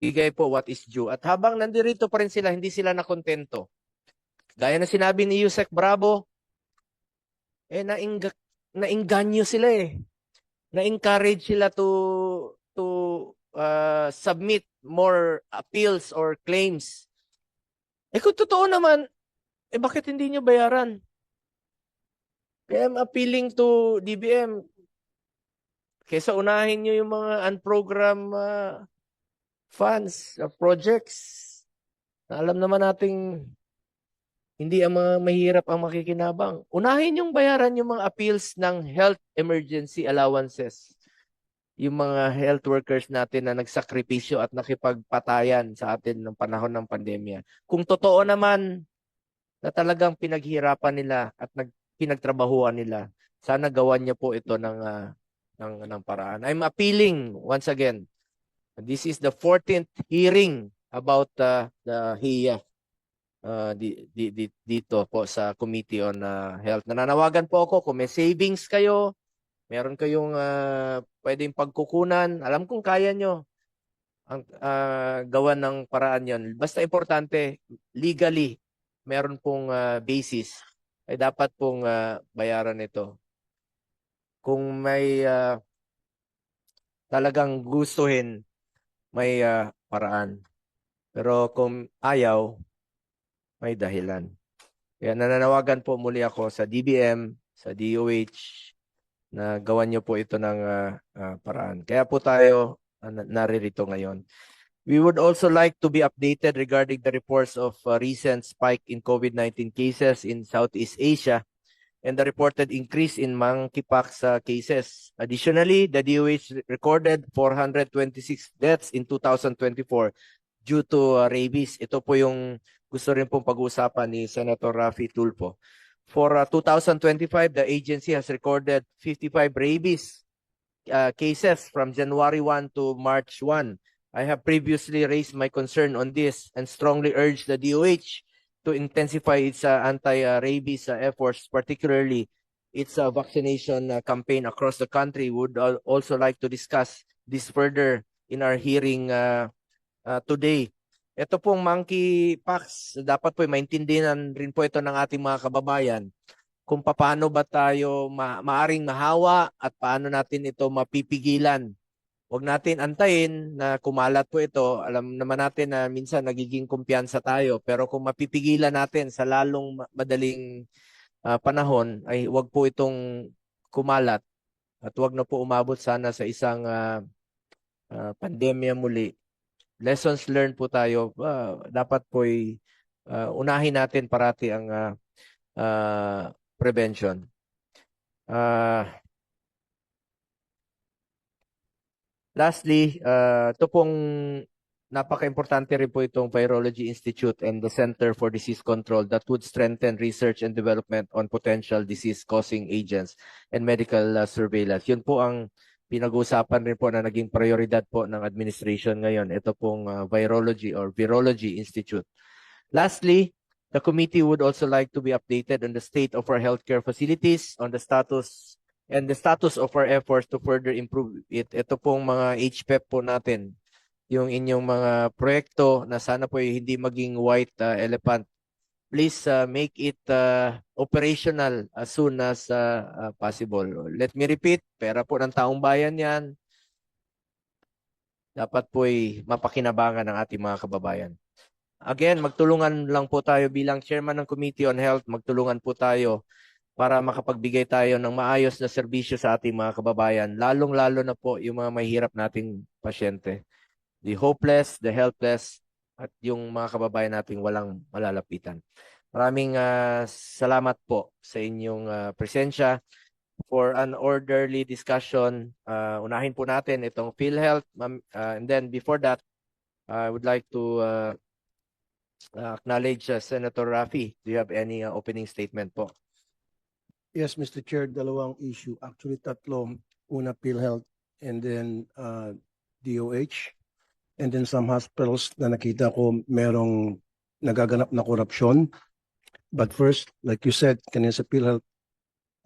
bigay po what is due. At habang nandirito pa rin sila, hindi sila nakontento. Gaya na sinabi ni Yusek Bravo, eh naingga, nainganyo sila eh. Na-encourage sila to to uh, submit more appeals or claims. Eh kung totoo naman, eh bakit hindi nyo bayaran? Kaya I'm appealing to DBM. Kesa unahin nyo yung mga unprogrammed uh, funds, uh, projects. Na alam naman nating hindi ang mga mahirap ang makikinabang. Unahin yung bayaran yung mga appeals ng health emergency allowances. Yung mga health workers natin na nagsakripisyo at nakipagpatayan sa atin ng panahon ng pandemya. Kung totoo naman na talagang pinaghirapan nila at nag, pinagtrabahuan nila, sana gawan niyo po ito ng, ah, ng, ng paraan. I'm appealing once again. This is the 14th hearing about uh, the HIA uh, di, di, di, dito po sa Committee on uh, Health. Nananawagan po ako kung may savings kayo, meron kayong uh, pwedeng pagkukunan, alam kong kaya nyo ang uh, gawan ng paraan yon. Basta importante, legally, meron pong uh, basis, ay dapat pong uh, bayaran ito. Kung may uh, talagang gustuhin, may uh, paraan. Pero kung ayaw, may dahilan. Kaya nananawagan po muli ako sa DBM, sa DOH, na gawan niyo po ito ng ah, ah, paraan. Kaya po tayo na- naririto ngayon. We would also like to be updated regarding the reports of ah, recent spike in COVID-19 cases in Southeast Asia and the reported increase in monkeypox ah, cases. Additionally, the DOH recorded 426 deaths in 2024 due to ah, rabies. Ito po yung gusto rin pong pag-uusapan ni Senator Rafi Tulfo. For uh, 2025, the agency has recorded 55 rabies uh, cases from January 1 to March 1. I have previously raised my concern on this and strongly urged the DOH to intensify its uh, anti-rabies uh, efforts, particularly its uh, vaccination uh, campaign across the country. Would al- also like to discuss this further in our hearing uh, uh, today. Ito pong monkeypox, dapat po maintindihan rin po ito ng ating mga kababayan kung paano ba tayo ma- maaring mahawa at paano natin ito mapipigilan. Huwag natin antayin na kumalat po ito. Alam naman natin na minsan nagiging kumpiyansa tayo. Pero kung mapipigilan natin sa lalong ma- madaling ah, panahon, ay huwag po itong kumalat. At huwag na po umabot sana sa isang ah, ah, pandemya muli lessons learned po tayo, ah, dapat po unahin natin parati ang ah, ah, prevention. Ah, lastly, ah, ito pong napaka-importante rin po itong Virology Institute and the Center for Disease Control that would strengthen research and development on potential disease-causing agents and medical ah, surveillance. Yun po ang pinag-uusapan rin po na naging prioridad po ng administration ngayon. Ito pong uh, Virology or Virology Institute. Lastly, the committee would also like to be updated on the state of our healthcare facilities, on the status and the status of our efforts to further improve it. Ito pong mga HPEP po natin, yung inyong mga proyekto na sana po hindi maging white uh, elephant please uh, make it uh, operational as soon as uh, uh, possible. Let me repeat, pera po ng taong bayan yan. Dapat po'y mapakinabangan ng ating mga kababayan. Again, magtulungan lang po tayo bilang chairman ng Committee on Health, magtulungan po tayo para makapagbigay tayo ng maayos na serbisyo sa ating mga kababayan, lalong-lalo na po yung mga mahirap nating pasyente. The hopeless, the helpless, at yung mga kababayan nating walang malalapitan. Maraming uh, salamat po sa inyong uh, presensya for an orderly discussion. Uh, unahin po natin itong PhilHealth uh, and then before that I would like to uh, acknowledge uh, Senator Rafi. Do you have any uh, opening statement po? Yes, Mr. Chair, dalawang issue. Actually, tatlo. Una, PhilHealth and then uh, DOH. And then some hospitals na nakita ko merong nagaganap na korupsyon. But first, like you said, kanina sa PhilHealth,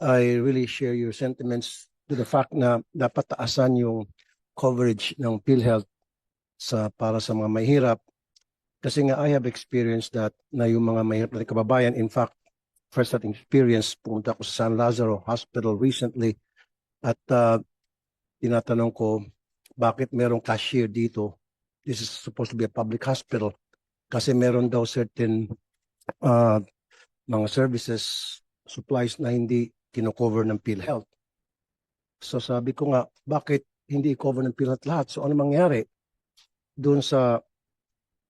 I really share your sentiments to the fact na dapat taasan yung coverage ng PhilHealth sa para sa mga mahirap. Kasi nga I have experienced that na yung mga mahirap na kababayan, in fact, first that experience, pumunta ako sa San Lazaro Hospital recently at uh, tinatanong ko, bakit merong cashier dito? This is supposed to be a public hospital kasi meron daw certain uh, mga services, supplies na hindi kino-cover ng PhilHealth. So sabi ko nga, bakit hindi i-cover ng PhilHealth lahat? So ano mangyari doon sa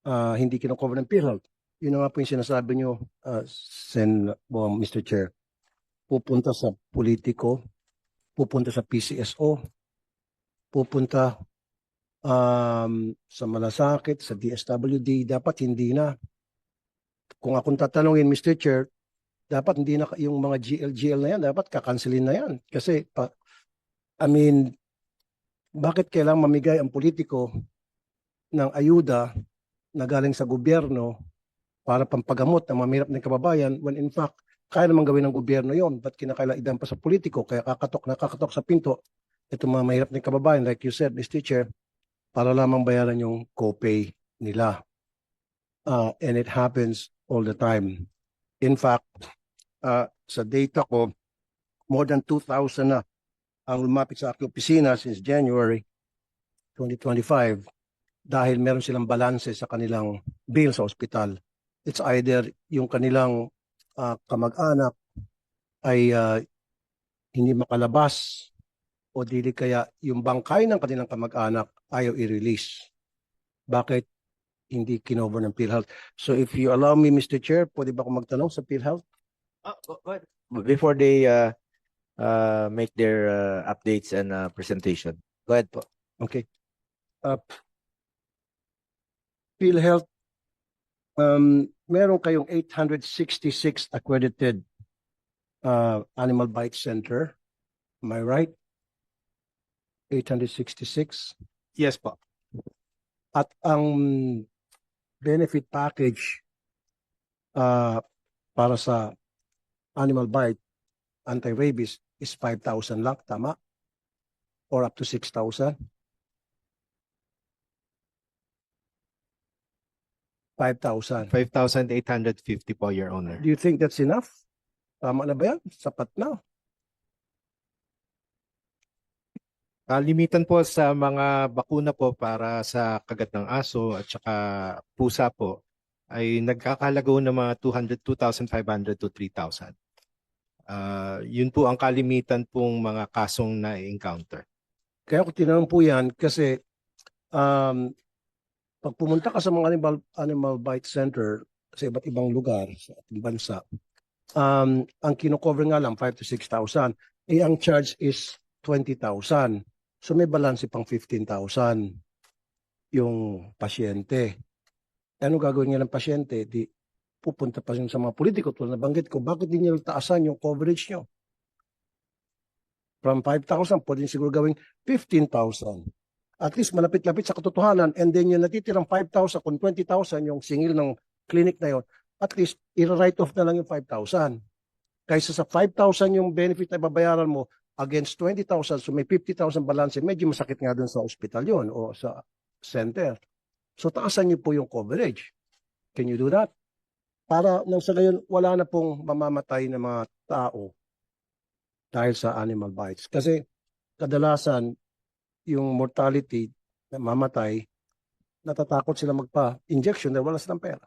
ah, hindi kino-cover ng PhilHealth? Yun na nga po yung sinasabi nyo, uh, Sen, well, Mr. Chair. Pupunta sa politiko, pupunta sa PCSO, pupunta um, sa malasakit, sa DSWD, dapat hindi na. Kung akong tatanungin, Mr. Chair, dapat hindi na yung mga GL-GL na yan, dapat kakanselin na yan. Kasi, pa, I mean, bakit kailangang mamigay ang politiko ng ayuda na galing sa gobyerno para pampagamot ng mamirap ng kababayan when in fact, kaya naman gawin ng gobyerno yon Ba't kinakailangan idam pa sa politiko? Kaya kakatok na kakatok sa pinto itong mga mahirap ng kababayan, like you said, Mr. Chair, para lamang bayaran yung copay nila. Uh, and it happens all the time. In fact, uh, sa data ko, more than 2,000 na ang lumapit sa aking opisina since January 2025 dahil meron silang balanse sa kanilang bill sa ospital. It's either yung kanilang ah, kamag-anak ay ah, hindi makalabas o dili kaya yung bangkay ng kanilang kamag-anak ayaw i-release. Bakit hindi kinover ng PhilHealth? So if you allow me, Mr. Chair, pwede ba akong magtanong sa PhilHealth? Ah, ahead. Before they uh, uh, make their uh, updates and uh, presentation. Go ahead po. Okay. Uh, PhilHealth, um, meron kayong 866 accredited uh, animal bite center. Am I right? 866. Yes po. At ang benefit package uh, para sa animal bite, anti-rabies, is 5,000 lang, tama? Or up to 6,000? 5,000. 5,850 po, Your Honor. Do you think that's enough? Tama na ba yan? Sapat na. Kalimitan po sa mga bakuna po para sa kagat ng aso at saka pusa po ay nagkakalagaw ng mga 200, 2,500 to 3,000. Ah, yun po ang kalimitan pong mga kasong na-encounter. Kaya ko tinanong po yan kasi um, pag pumunta ka sa mga animal, animal bite center sa iba't ibang lugar sa ating bansa, um, ang kinocover nga lang 5 to 6,000. Eh, ang charge is 20,000. So may balanse pang 15,000 yung pasyente. Ano gagawin niya ng pasyente? Di pupunta pa rin sa mga politiko tulad na banggit ko, bakit di niyo taasan yung coverage niyo? From 5,000, pwede siguro gawing 15,000. At least malapit-lapit sa katotohanan and then yung natitirang 5,000 kung 20,000 yung singil ng clinic na yon, at least i-write off na lang yung 5,000. Kaysa sa 5,000 yung benefit na babayaran mo against 20,000 so may 50,000 balance, medyo masakit nga dun sa ospital yon o sa center. So taasan niyo po yung coverage. Can you do that? Para nang sa gayon wala na pong mamamatay na mga tao dahil sa animal bites. Kasi kadalasan yung mortality na mamatay, natatakot sila magpa-injection dahil wala silang pera.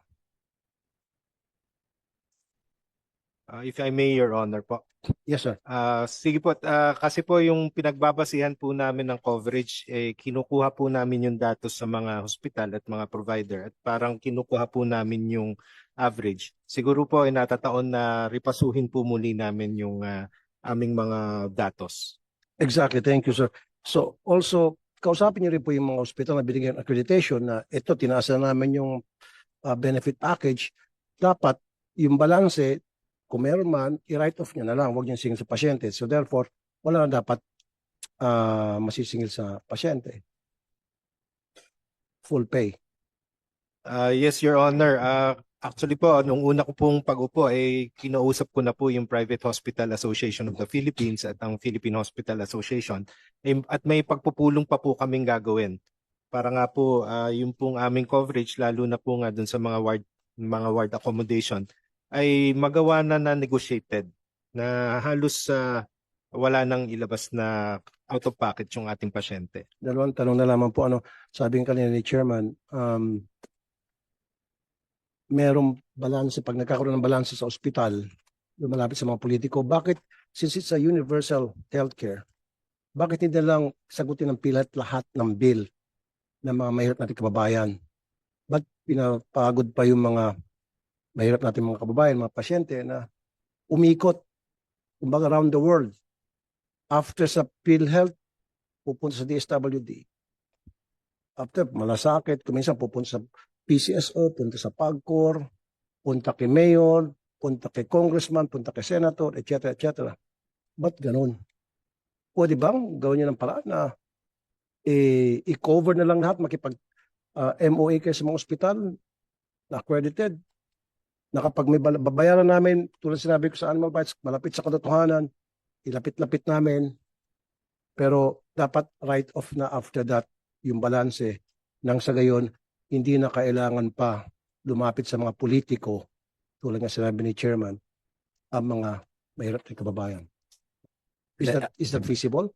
Ah, if I may, Your Honor po. Yes, sir. Ah, sige po, ah, kasi po yung pinagbabasihan po namin ng coverage, eh, kinukuha po namin yung datos sa mga hospital at mga provider at parang kinukuha po namin yung average. Siguro po ay natataon na ripasuhin po muli namin yung ah, aming mga datos. Exactly. Thank you, sir. So, also, kausapin niyo rin po yung mga hospital na binigyan ng accreditation na ito, tinaasa namin yung uh, benefit package. Dapat, yung balanse, kung meron man, i-write off niya na lang. Huwag niya singil sa pasyente. So, therefore, wala na dapat uh, masisingil sa pasyente. Full pay. Ah, yes, Your Honor. Ah, actually po, nung una ko pong pag-upo, eh, kinausap ko na po yung Private Hospital Association of the Philippines at ang Philippine Hospital Association. Eh, at may pagpupulong pa po kaming gagawin. para nga po ah, yung pong aming coverage lalo na po nga dun sa mga ward mga ward accommodation ay magawa na na negotiated na halos sa wala nang ilabas na out of pocket yung ating pasyente. Dalawang tanong na lamang po. Ano, sabi kanina ni Chairman, um, merong balanse, pag nagkakaroon ng balanse sa ospital, lumalapit sa mga politiko, bakit, since it's a universal healthcare, bakit hindi lang sagutin ng pilat lahat ng bill ng mga mahirap nating kababayan? Ba't pinapagod pa yung mga mahirap nating mga kababayan, mga pasyente na umikot, kumbaga around the world, after sa PhilHealth, pupunta sa DSWD. After malasakit, kuminsan pupunta sa PCSO, punta sa PAGCOR, punta kay Mayor, punta kay Congressman, punta kay Senator, etc. etc. Ba't ganun? Pwede bang gawin niyo ng paraan na eh, i-cover na lang lahat, makipag ah, MOA kayo sa mga ospital na accredited, na kapag may babayaran namin, tulad sinabi ko sa animal rights, malapit sa katotohanan, ilapit-lapit namin, pero dapat write off na after that yung balanse nang sa gayon hindi na kailangan pa lumapit sa mga politiko tulad nga sinabi ni chairman ang mga mahirap na kababayan. Is that, is that feasible?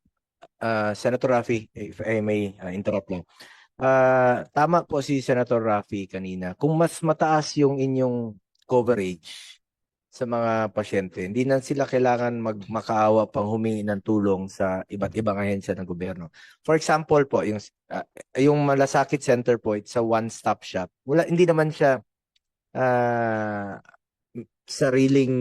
Ah, Senator Raffy, if I may ah, interrupt lang. Ah, tama po si Senator Raffy kanina. Kung mas mataas yung inyong coverage sa mga pasyente, hindi na sila kailangan magmakaawa pang humingi ng tulong sa iba't ibang ahensya ng gobyerno. For example po, yung ah, yung Malasakit Center po, it's a one-stop shop. Wala hindi naman siya ah, sariling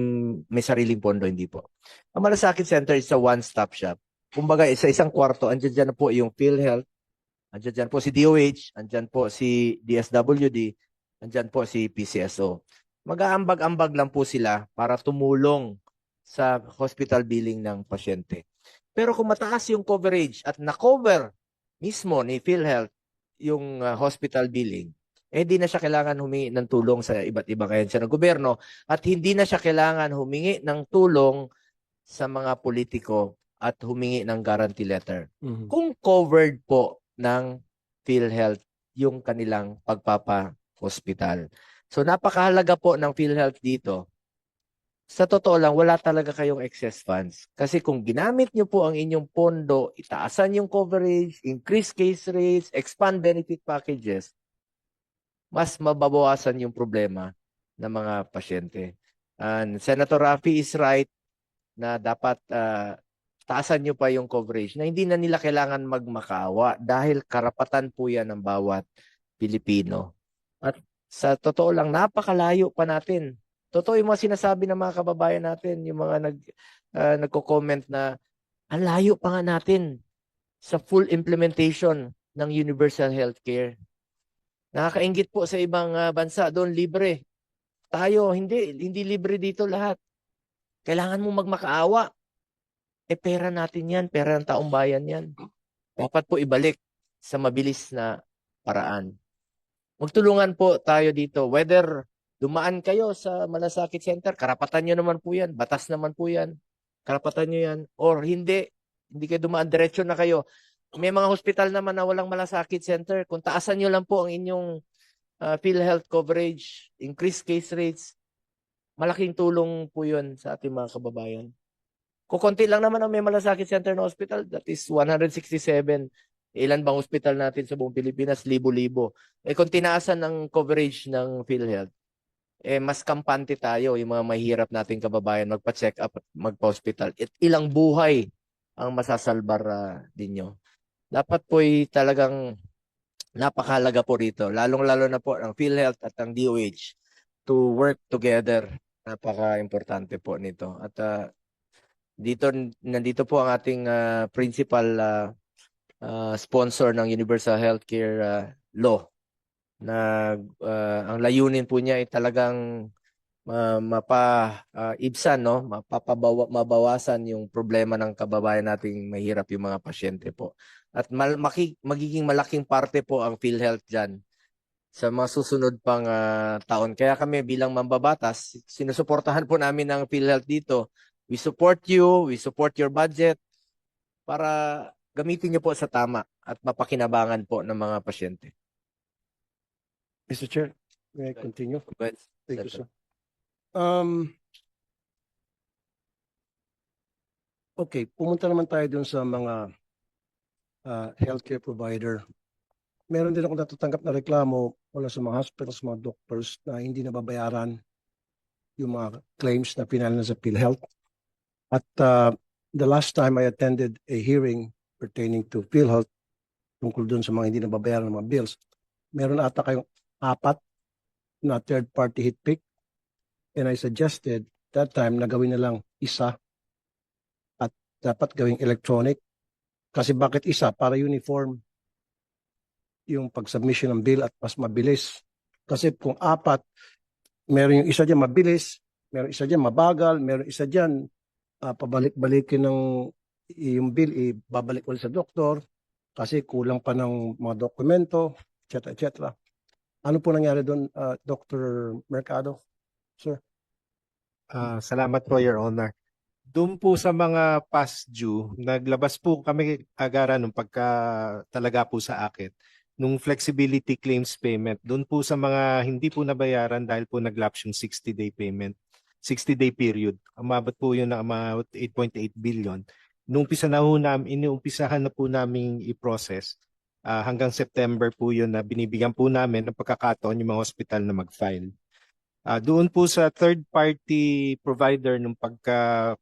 may sariling pondo hindi po. Ang Malasakit Center is a one-stop shop kumbaga sa isang kwarto, andyan dyan po yung PhilHealth, andyan dyan po si DOH, andyan po si DSWD, andyan po si PCSO. Mag-aambag-ambag lang po sila para tumulong sa hospital billing ng pasyente. Pero kung mataas yung coverage at na-cover mismo ni PhilHealth yung uh, hospital billing, eh hindi na siya kailangan humingi ng tulong sa iba't ibang ahensya ng gobyerno at hindi na siya kailangan humingi ng tulong sa mga politiko at humingi ng guarantee letter. Kung covered po ng PhilHealth yung kanilang pagpapa-hospital. So napakahalaga po ng PhilHealth dito. Sa totoo lang, wala talaga kayong excess funds. Kasi kung ginamit nyo po ang inyong pondo, itaasan yung coverage, increase case rates, expand benefit packages, mas mababawasan yung problema ng mga pasyente. And Senator Rafi is right na dapat ah, taasan nyo pa yung coverage na hindi na nila kailangan magmakawa dahil karapatan po yan ng bawat Pilipino. At sa totoo lang, napakalayo pa natin. Totoo yung mga sinasabi ng mga kababayan natin, yung mga nag, ah, nagko-comment na ang layo pa nga natin sa full implementation ng universal healthcare. Nakakaingit po sa ibang ah, bansa, doon libre. Tayo, hindi, hindi libre dito lahat. Kailangan mo magmakaawa. Eh pera natin yan, pera ng taong bayan yan. Dapat po ibalik sa mabilis na paraan. Magtulungan po tayo dito. Whether dumaan kayo sa Malasakit Center, karapatan nyo naman po yan. Batas naman po yan. Karapatan nyo yan. Or hindi, hindi kayo dumaan, diretso na kayo. May mga hospital naman na walang Malasakit Center. Kung taasan nyo lang po ang inyong uh, PhilHealth coverage, increase case rates, malaking tulong po yun sa ating mga kababayan. Kukunti lang naman ang may malasakit center na hospital. That is 167. Ilan bang hospital natin sa buong Pilipinas? Libo-libo. Eh kung tinaasan ng coverage ng PhilHealth, eh mas kampante tayo, yung mga mahirap nating kababayan magpa-check up at magpa-hospital. At ilang buhay ang masasalbar uh, ninyo. Dapat po'y talagang napakahalaga po rito. Lalong-lalo na po ang PhilHealth at ang DOH to work together. Napaka-importante po nito. At uh, dito nandito po ang ating uh, principal uh, uh, sponsor ng Universal Healthcare uh, Law. Na uh, ang layunin po niya ay talagang uh, mapa uh, ibsan no? Mapapabawa mabawasan yung problema ng kababayan nating mahirap yung mga pasyente po. At mal- maki- magiging malaking parte po ang PhilHealth diyan sa mga susunod pang uh, taon. Kaya kami bilang mambabatas sinusuportahan po namin ang PhilHealth dito. We support you, we support your budget para gamitin niyo po sa tama at mapakinabangan po ng mga pasyente. Mr. Chair, may I continue? But, Thank you, sir. Um, okay, pumunta naman tayo dun sa mga uh, healthcare provider. Meron din ako natatanggap na reklamo mula sa mga hospitals, mga doctors na hindi nababayaran yung mga claims na pinal na sa PhilHealth. At uh, the last time I attended a hearing pertaining to PhilHealth tungkol dun sa mga hindi nababayaran ng mga bills, meron ata kayong apat na third party hit pick and I suggested that time na gawin na lang isa at dapat gawing electronic. Kasi bakit isa? Para uniform yung pag-submission ng bill at mas mabilis. Kasi kung apat meron yung isa dyan mabilis meron isa dyan mabagal meron isa dyan ah, pabalik-balikin ng yung bill ibabalik ulit sa doktor kasi kulang pa ng mga dokumento etc etc ano po nangyari doon ah, Dr. Mercado sir Ah, salamat po, Your Honor. Doon po sa mga past due, naglabas po kami agaran nung pagka talaga po sa akit, nung flexibility claims payment, doon po sa mga hindi po nabayaran dahil po naglapse yung 60-day payment, 60-day period, umabot po yun na about 8.8 billion. Nung umpisa na po namin, iniumpisahan na po namin i-process, ah, hanggang September po yun na binibigyan po namin ng pagkakataon yung mga hospital na mag-file. Ah, doon po sa third party provider nung pagka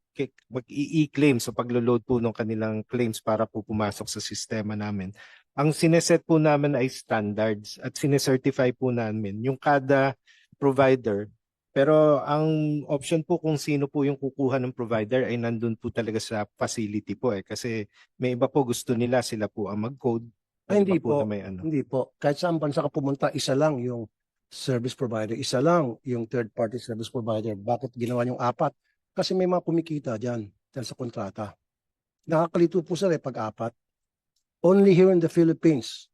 mag-i-claim so paglo-load po ng kanilang claims para po pumasok sa sistema namin. Ang sineset po namin ay standards at sinecertify po namin yung kada provider. Pero ang option po kung sino po yung kukuha ng provider ay nandun po talaga sa facility po eh. Kasi may iba po gusto nila sila po ang mag-code. Ay, hindi po po. na may ano. Hindi po. Kahit saan bansa ka pumunta, isa lang yung service provider. Isa lang yung third party service provider. Bakit ginawa yung apat? Kasi may mga kumikita dyan dahil sa kontrata. Nakakalito po sir eh pag apat. Only here in the Philippines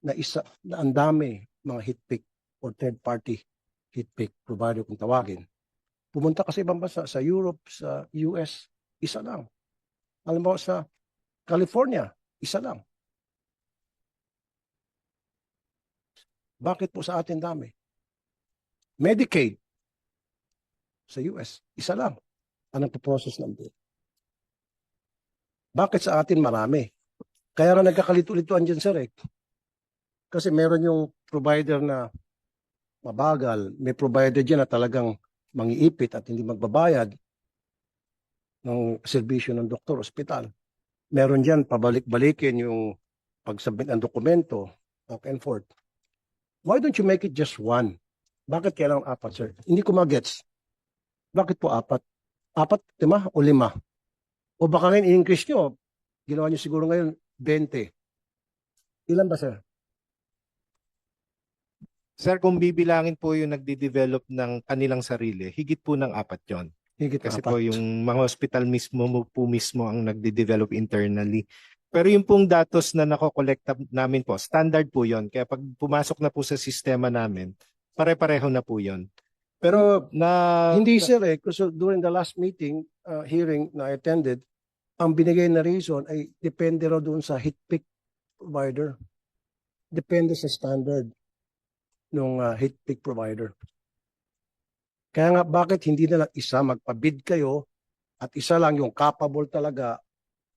na isa na ang dami mga hit pick or third party pick provider kung tawagin. Pumunta kasi ibang bansa sa Europe, sa US, isa lang. Alam mo sa California, isa lang. Bakit po sa atin dami? Medicaid sa US, isa lang ang nagpo-process ng bill. Bakit sa atin marami? Kaya nga nagkakalito-lituan dyan, sir, eh. Kasi meron yung provider na mabagal, may provider dyan na talagang mangiipit at hindi magbabayad ng serbisyo ng doktor, ospital. Meron dyan pabalik-balikin yung pagsubmit ng dokumento, back and forth. Why don't you make it just one? Bakit kailangan apat, sir? Hindi ko magets. Bakit po apat? Apat, lima o lima? O baka ngayon i-increase nyo, ginawa nyo siguro ngayon 20. Ilan ba, sir? Sir, kung bibilangin po yung nagde-develop ng kanilang sarili, higit po ng apat yon. Higit Kasi apat. po yung mga hospital mismo mo po mismo ang nagde-develop internally. Pero yung pong datos na nakokolekta namin po, standard po yon. Kaya pag pumasok na po sa sistema namin, pare-pareho na po yon. Pero na... Hindi, sir, eh. Kasi during the last meeting, uh, hearing na I attended, ang binigay na reason ay depende raw doon sa hit pick provider. Depende sa standard ng hit pick provider. Kaya nga, bakit hindi na lang isa magpabid kayo at isa lang yung capable talaga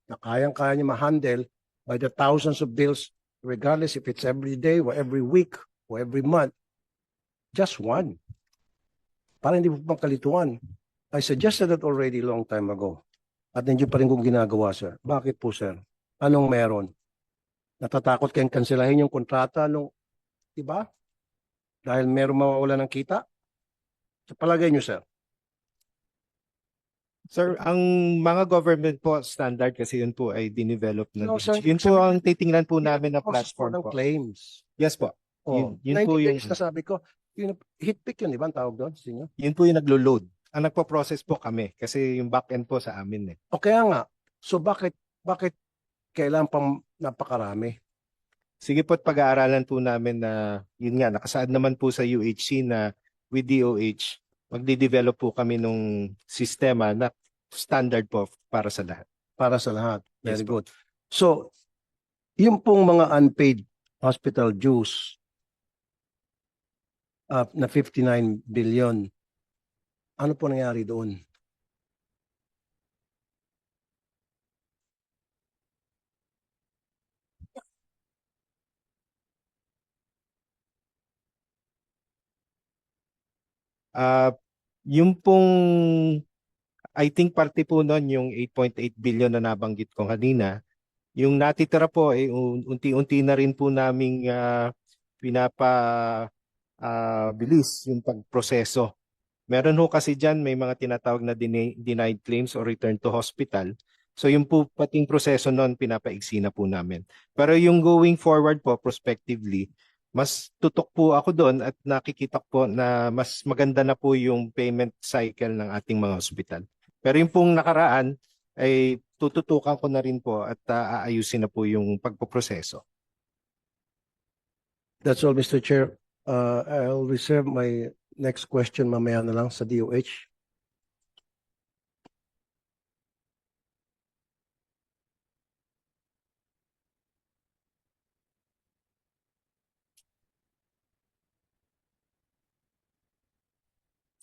na kayang-kaya niya ma-handle by the thousands of bills regardless if it's every day or every week or every month. Just one. Para hindi po pang kalituan. I suggested that already long time ago. At hindi pa rin kong ginagawa, sir. Bakit po, sir? Anong meron? Natatakot kayong kanselahin yung kontrata nung iba? Dahil meron mawawala ng kita? Sa palagay nyo, sir. Sir, ang mga government po standard kasi yun po ay dinevelop na. No, sir, yun po ang titingnan po namin na platform po. claims. Yes po. Oh, Yun- yun po 90 yung- na sabi ko, yun, hit pick yun, di ba? Ang tawag doon sa inyo? Yun po yung naglo-load. Ang nagpo-process po kami kasi yung back-end po sa amin eh. O kaya nga, so bakit, bakit kailangan pang napakarami? Sige po at pag-aaralan po namin na yun nga, nakasaad naman po sa UHC na with DOH, magde-develop po kami nung sistema na standard po para sa lahat. para sa lahat. Yes Very po. good. So, Yung pong mga unpaid hospital dues uh, na 59 billion, ano po nangyari doon? Ah, yung pong I think parte po nun yung 8.8 billion na nabanggit ko kanina. Yung natitira po ay unti-unti na rin po naming ah, pinapa ah, bilis yung pagproseso. Meron ho kasi dyan may mga tinatawag na deni- denied claims or return to hospital. So yung po pating proseso nun pinapaigsi na po namin. Pero yung going forward po prospectively, mas tutok po ako doon at nakikita po na mas maganda na po yung payment cycle ng ating mga ospital. Pero yung pong nakaraan ay tututukan ko na rin po at ah, aayusin na po yung pagpoproseso. That's all, Mr. Chair. Uh, I'll reserve my next question mamaya na lang sa DOH.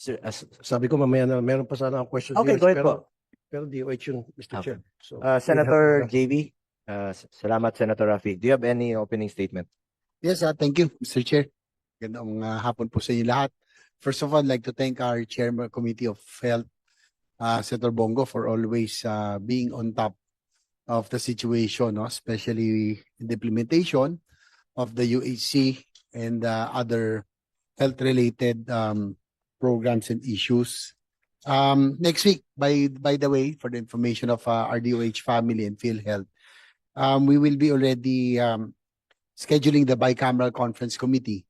Sir, as- Sabi ko mamaya na, meron pa sana ang question. Okay, go ahead pero, po. Pero DOH yun, Mr. Okay. Chair. So, Uh, Senator to- JV, uh, s- salamat Senator Rafi. Do you have any opening statement? Yes, uh, thank you, Mr. Chair. Gandang uh, hapon po sa inyo lahat. First of all, I'd like to thank our Chairman Committee of Health, uh, Senator Bongo, for always uh, being on top of the situation, no? especially in the implementation of the UHC and uh, other health-related um, programs and issues. Um, next week, by by the way, for the information of uh, RDOH family and PhilHealth, um, we will be already um, scheduling the bicameral conference committee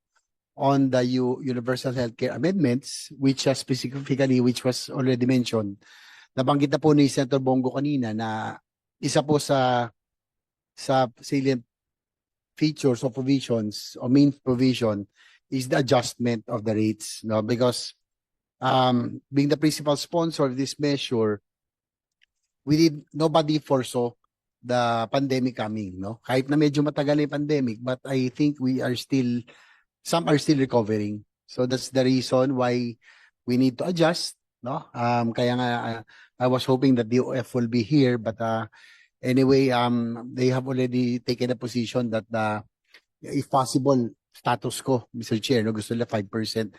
on the U- universal healthcare amendments which uh, specifically which was already mentioned nabanggit na po ni Senator Bongo kanina na isa po sa sa salient features or provisions or main provision is the adjustment of the rates no because um being the principal sponsor of this measure we did nobody foresaw the pandemic coming, no? Kahit na medyo matagal na yung pandemic, but I think we are still, some are still recovering. So that's the reason why we need to adjust, no? Um, kaya nga, uh, I was hoping that DOF will be here, but uh, anyway, um, they have already taken a position that uh, if possible, status ko, Mr. Chair, no? Gusto nila 5%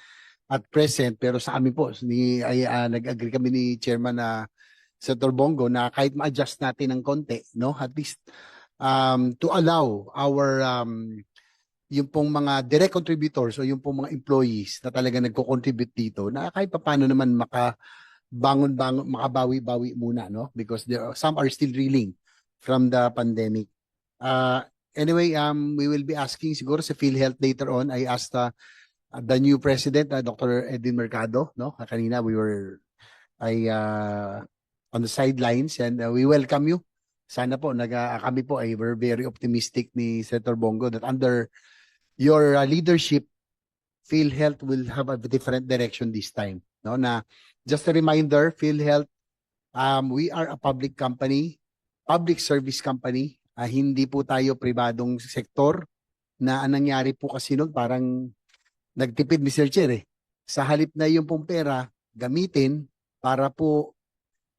at present, pero sa amin po, ni, ay, uh, nag-agree kami ni Chairman na Senator Bongo na kahit ma-adjust natin ng konti, no? At least um, to allow our um, yung pong mga direct contributors o yung pong mga employees na talaga nagko-contribute dito na kahit paano naman maka bangon bangon makabawi-bawi muna no because there are, some are still reeling from the pandemic. Uh, anyway, um we will be asking siguro sa PhilHealth later on. I asked uh, the new president, uh, Dr. Edwin Mercado, no? Kanina we were I uh, on the sidelines and uh, we welcome you. Sana po nag uh, kami po ay we're very optimistic ni Senator Bongo that under your uh, leadership PhilHealth will have a different direction this time. No na just a reminder, PhilHealth um we are a public company, public service company. Ah, hindi po tayo pribadong sektor na nangyari po kasi noon parang nagtipid Mr. Chair eh. Sa halip na yung pong pera gamitin para po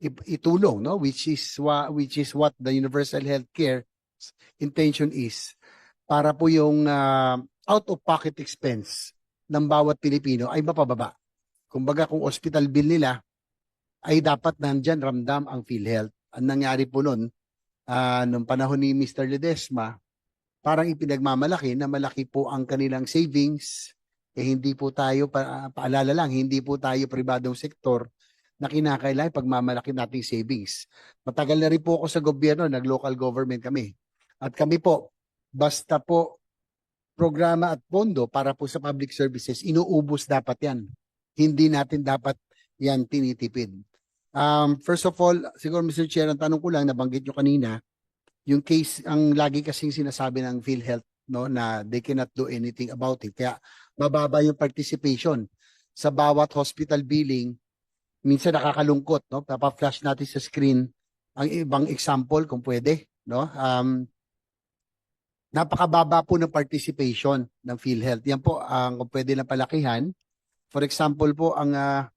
itulong no which is what which is what the universal healthcare intention is para po yung ah, out of pocket expense ng bawat Pilipino ay mapababa. Kumbaga kung hospital bill nila ay dapat nandyan ramdam ang PhilHealth. Ang nangyari po noon ah, nung panahon ni Mr. Ledesma parang ipinagmamalaki na malaki po ang kanilang savings eh hindi po tayo pa, paalala lang hindi po tayo pribadong sektor na kinakailangan pagmamalaki nating savings. Matagal na rin po ako sa gobyerno, nag-local government kami. At kami po, basta po programa at pondo para po sa public services, inuubos dapat yan. Hindi natin dapat yan tinitipid. Um, first of all, siguro Mr. Chair, ang tanong ko lang, nabanggit nyo kanina, yung case, ang lagi kasing sinasabi ng PhilHealth, no, na they cannot do anything about it. Kaya mababa yung participation sa bawat hospital billing minsan nakakalungkot, no? Papa-flash natin sa screen ang ibang example kung pwede, no? Um, napakababa po ng participation ng PhilHealth. Yan po ang kung pwede na palakihan. For example po, ang ah,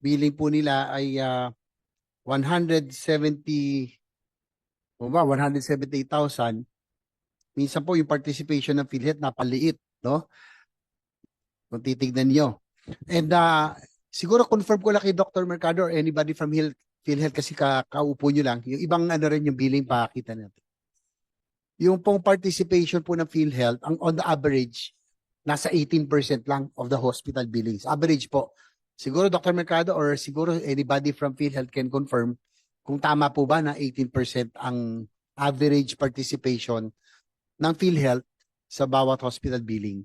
billing po nila ay ah, 170 o ba 178,000. Minsan po yung participation ng PhilHealth napaliit, no? Kung titignan niyo. And ah, siguro confirm ko lang kay Dr. Mercado or anybody from Hill, PhilHealth kasi ka, kaupo nyo lang. Yung ibang ano rin yung billing pakita natin. Yung pong participation po ng PhilHealth, ang on the average, nasa 18% lang of the hospital billings. Average po. Siguro Dr. Mercado or siguro anybody from PhilHealth can confirm kung tama po ba na 18% ang average participation ng PhilHealth sa bawat hospital billing.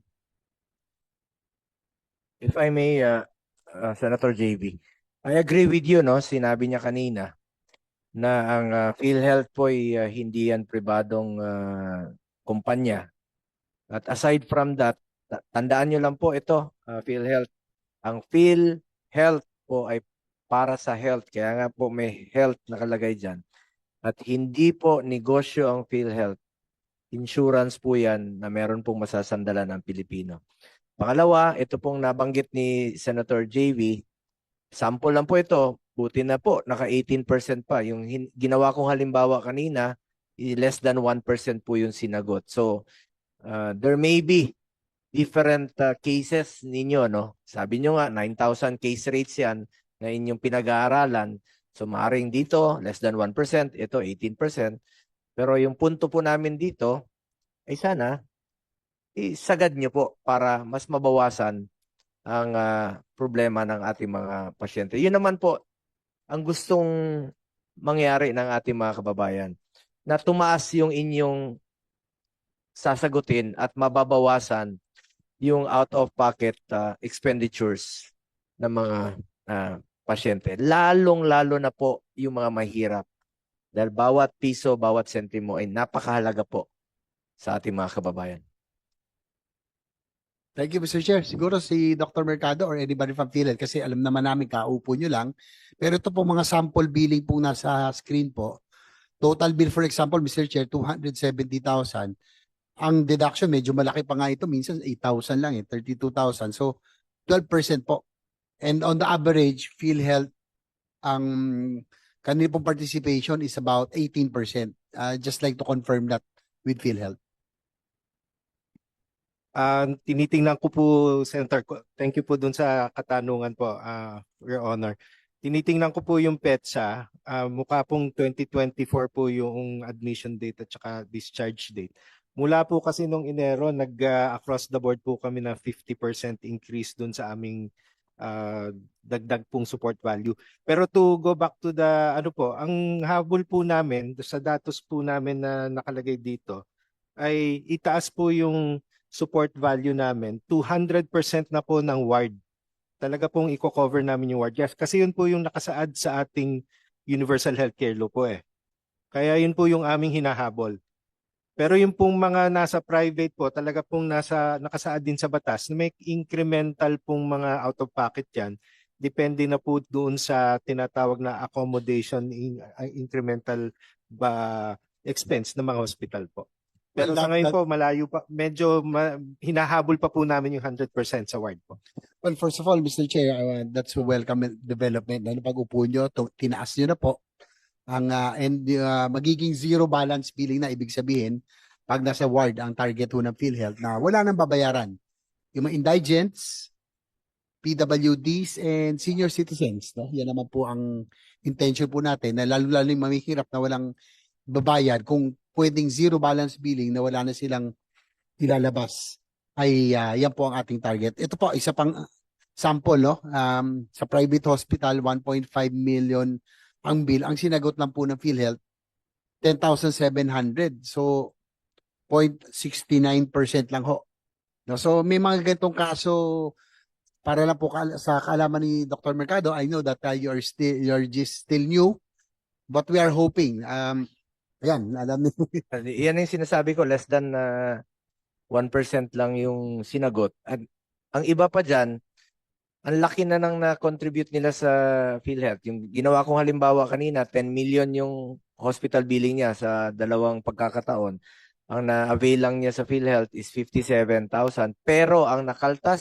If I may, uh, uh, Senator JB, I agree with you, no? Sinabi niya kanina na ang uh, PhilHealth po ay uh, hindi yan pribadong uh, kumpanya. At aside from that, ta- tandaan niyo lang po ito, uh, PhilHealth. Ang PhilHealth po ay para sa health. Kaya nga po may health nakalagay dyan. At hindi po negosyo ang PhilHealth. Insurance po yan na meron pong masasandalan ng Pilipino. Pangalawa, ito pong nabanggit ni Senator JV, sample lang po ito, buti na po, naka 18% pa. Yung ginawa kong halimbawa kanina, less than 1% po yung sinagot. So, uh, there may be different uh, cases ninyo, no? Sabi nyo nga, 9,000 case rates yan na inyong pinag-aaralan. So, maaaring dito, less than 1%, ito 18%. Pero yung punto po namin dito, ay sana, isagad nyo po para mas mabawasan ang ah, problema ng ating mga pasyente. Yun naman po ang gustong mangyari ng ating mga kababayan na tumaas yung inyong sasagutin at mababawasan yung out-of-pocket ah, expenditures ng mga ah, pasyente. Lalong-lalo na po yung mga mahirap. Dahil bawat piso, bawat sentimo ay napakahalaga po sa ating mga kababayan. Thank you, Mr. Chair. Siguro si Dr. Mercado or anybody from PhilHealth kasi alam naman namin kaupo nyo lang. Pero ito po mga sample billing po nasa screen po. Total bill for example, Mr. Chair, 270,000. Ang deduction medyo malaki pa nga ito. Minsan 8,000 lang eh, 32,000. So 12% po. And on the average, PhilHealth, ang kanil pong participation is about 18%. Uh, just like to confirm that with PhilHealth. Ah, tinitingnan ko po, Senator, thank you po dun sa katanungan po, ah, Your Honor. Tinitingnan ko po yung PETSA, ah, mukha pong 2024 po yung admission date at saka discharge date. Mula po kasi nung Enero, nag ah, across the board po kami na 50% increase dun sa aming ah, dagdag pong support value. Pero to go back to the ano po, ang habol po namin sa datos po namin na nakalagay dito ay itaas po yung support value namin, 200% na po ng ward. Talaga pong i-cover namin yung ward. Yes, kasi yun po yung nakasaad sa ating Universal Healthcare Law po eh. Kaya yun po yung aming hinahabol. Pero yung pong mga nasa private po, talaga pong nasa, nakasaad din sa batas, na may incremental pong mga out-of-pocket yan. Depende na po doon sa tinatawag na accommodation in, incremental ba expense ng mga hospital po. Pero Well, sa that- ngayon that- po, malayo pa, medyo ma- hinahabol pa po namin yung 100% sa ward po. Well, first of all, Mr. Chair, uh, that's a welcome development. Ano pag upo nyo, to, tinaas nyo na po. Ang, uh, and uh, magiging zero balance billing na ibig sabihin, pag nasa ward ang target ho ng PhilHealth na wala nang babayaran. Yung mga indigents, PWDs, and senior citizens. No? Yan naman po ang intention po natin na lalo-lalo yung mamihirap na walang babayad kung pwedeng zero balance billing na wala na silang ilalabas ay ah, yan po ang ating target. Ito po, isa pang sample, no? Um, sa private hospital, 1.5 million ang bill. Ang sinagot lang po ng PhilHealth, 10,700. So, 0.69% lang ho. No, so, may mga ganitong kaso, para lang po sa kaalaman ni Dr. Mercado, I know that uh, you're still, you're just still new, but we are hoping, um, ayan, alam niyo, Yan yung sinasabi ko, less than uh, 1% lang yung sinagot. At ang iba pa dyan, ang laki na nang na-contribute nila sa PhilHealth. Yung ginawa kong halimbawa kanina, 10 million yung hospital billing niya sa dalawang pagkakataon. ang na-avail lang niya sa PhilHealth is 57,000 pero ang nakaltas